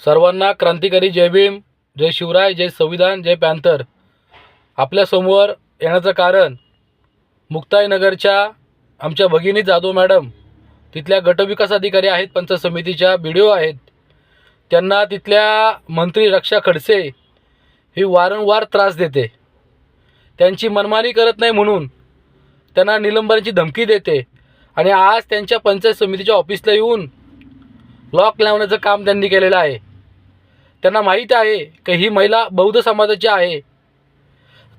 सर्वांना क्रांतिकारी जय भीम जय शिवराय जय संविधान जय पॅन्थर. आपल्यासमोर येण्याचं कारण मुक्ताईनगरच्या आमच्या भगिनी जाधव मॅडम तिथल्या गटविकास अधिकारी आहेत पंचायत समितीच्या बी डी ओ आहेत. त्यांना तिथल्या मंत्री रक्षा खडसे ही वारंवार त्रास देते. त्यांची मनमानी करत नाही म्हणून त्यांना निलंबनाची धमकी देते. आणि आज त्यांच्या पंचायत समितीच्या ऑफिसला येऊन लॉक लावण्याचं काम त्यांनी केलेलं आहे. त्यांना माहीत आहे की ही महिला बौद्ध समाजाची आहे.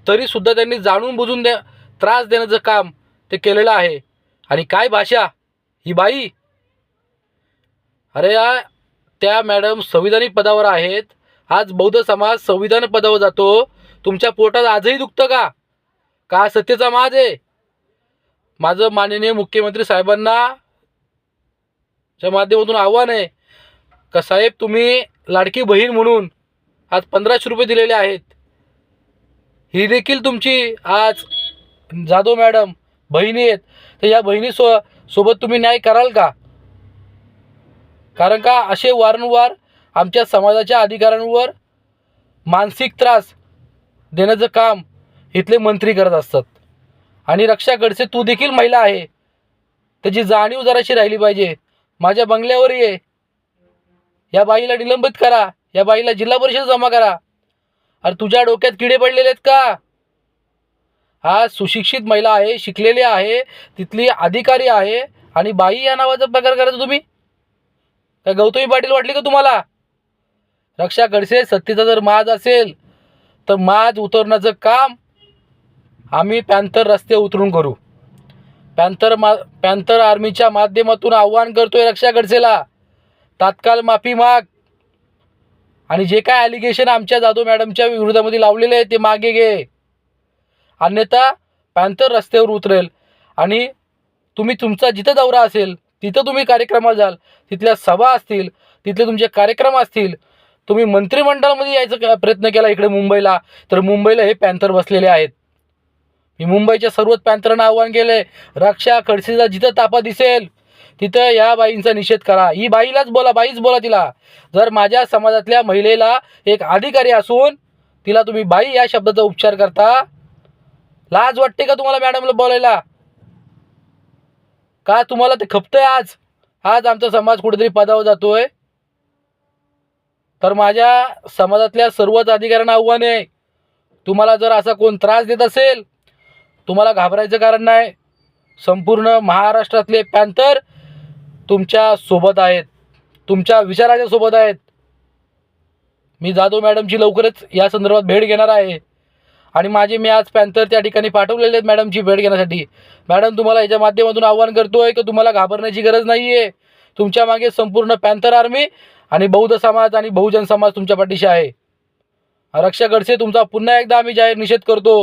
तरीसुद्धा त्यांनी जाणून बुजून द्या त्रास देण्याचं काम ते केलेलं आहे. आणि काय भाषा ही बाई? अरे या त्या मॅडम संविधानिक पदावर आहेत. आज बौद्ध समाज संविधान पदावर जातो. तुमच्या पोटात आजही दुखतं का? का सत्यचा माज आहे? माझं माननीय मुख्यमंत्री साहेबांना च्या माध्यमातून आव्हान आहे. का साहेब तुम्ही लाडकी बहीण म्हणून आज पंधराशे रुपये दिलेले आहेत. ही देखील तुमची आज जाधव मॅडम बहिणी आहेत. तर या बहिणी सो सोबत तुम्ही न्याय कराल का? कारण का असे वारंवार आमच्या समाजाच्या अधिकारांवर मानसिक त्रास देण्याचं काम इथले मंत्री करत असतात. आणि रक्षा गडसे तू देखील महिला आहे. त्याची जाणीव जराशी राहिली पाहिजे. माझ्या बंगल्यावर ये. या बाईला निलंबित करा. या बाईला जिल्हा परिषद जमा करा. अरे तुझ्या डोक्यात किडे पडलेले आहेत का? हा सुशिक्षित महिला आहे शिकलेली आहे तिथली अधिकारी आहे आणि बाई या नावाचा प्रकार करायचा तुम्ही? काय गौतमी पाटील वाटली का तुम्हाला? रक्षा खडसे सत्तेचा जर माज असेल तर माज उतरण्याचं काम आम्ही पॅन्थर रस्ते उतरून करू. पॅन्थर मा पॅन्थर आर्मीच्या माध्यमातून आव्हान करतोय रक्षा खडसेला तात्काळ माफी माग. आणि जे काय ॲलिगेशन आमच्या जाधव मॅडमच्या विरोधामध्ये लावलेले आहे ते मागे घे. अन्यथा पॅन्थर रस्त्यावर उतरेल. आणि तुम्ही तुमचा जिथं दौरा असेल तिथं तुम्ही कार्यक्रमाला जाल. तिथल्या सभा असतील तिथले तुमचे कार्यक्रम असतील तुम्ही मंत्रिमंडळामध्ये यायचा प्रयत्न केला इकडे मुंबईला. तर मुंबईला हे पॅन्थर बसलेले आहेत. मी मुंबईच्या सर्वच पॅन्थरांना आव्हान केले रक्षा खडसेचा जिथं तापा दिसेल तिथं या बाईंचा निषेध करा. ही बाईलाच बोला बाईच बोला तिला. जर माझ्या समाजातल्या महिलेला एक अधिकारी असून तिला तुम्ही बाई या शब्दाचा उपचार करता लाज वाटते का तुम्हाला मॅडमला बोलायला? का तुम्हाला ते खपतंय आज? आज आमचा समाज कुठेतरी पदावर जातोय. तर माझ्या समाजातल्या सर्वच अधिकाऱ्यांना आव्हान आहे. तुम्हाला जर असा कोण त्रास देत असेल तुम्हाला घाबरायचं कारण नाही. संपूर्ण महाराष्ट्रातले पॅन्थर तुमच्यासोबत आहेत. तुमच्या विचाराच्या सोबत आहेत. मी जाधव मॅडमची लवकरच या संदर्भात भेट घेणार आहे. आणि माझे मी आज पॅन्थर त्या ठिकाणी पाठवलेले आहेत मॅडमची भेट घेण्यासाठी. मॅडम तुम्हाला याच्या माध्यमातून आव्हान आहे की तुम्हाला घाबरण्याची गरज नाही आहे तुमच्या मागे संपूर्ण पॅन्थर आर्मी आणि बौद्ध समाज आणि बहुजन समाज तुमच्या पाठीशी आहे. रक्षा गडसे तुमचा पुन्हा एकदा आम्ही जाहीर निषेध करतो.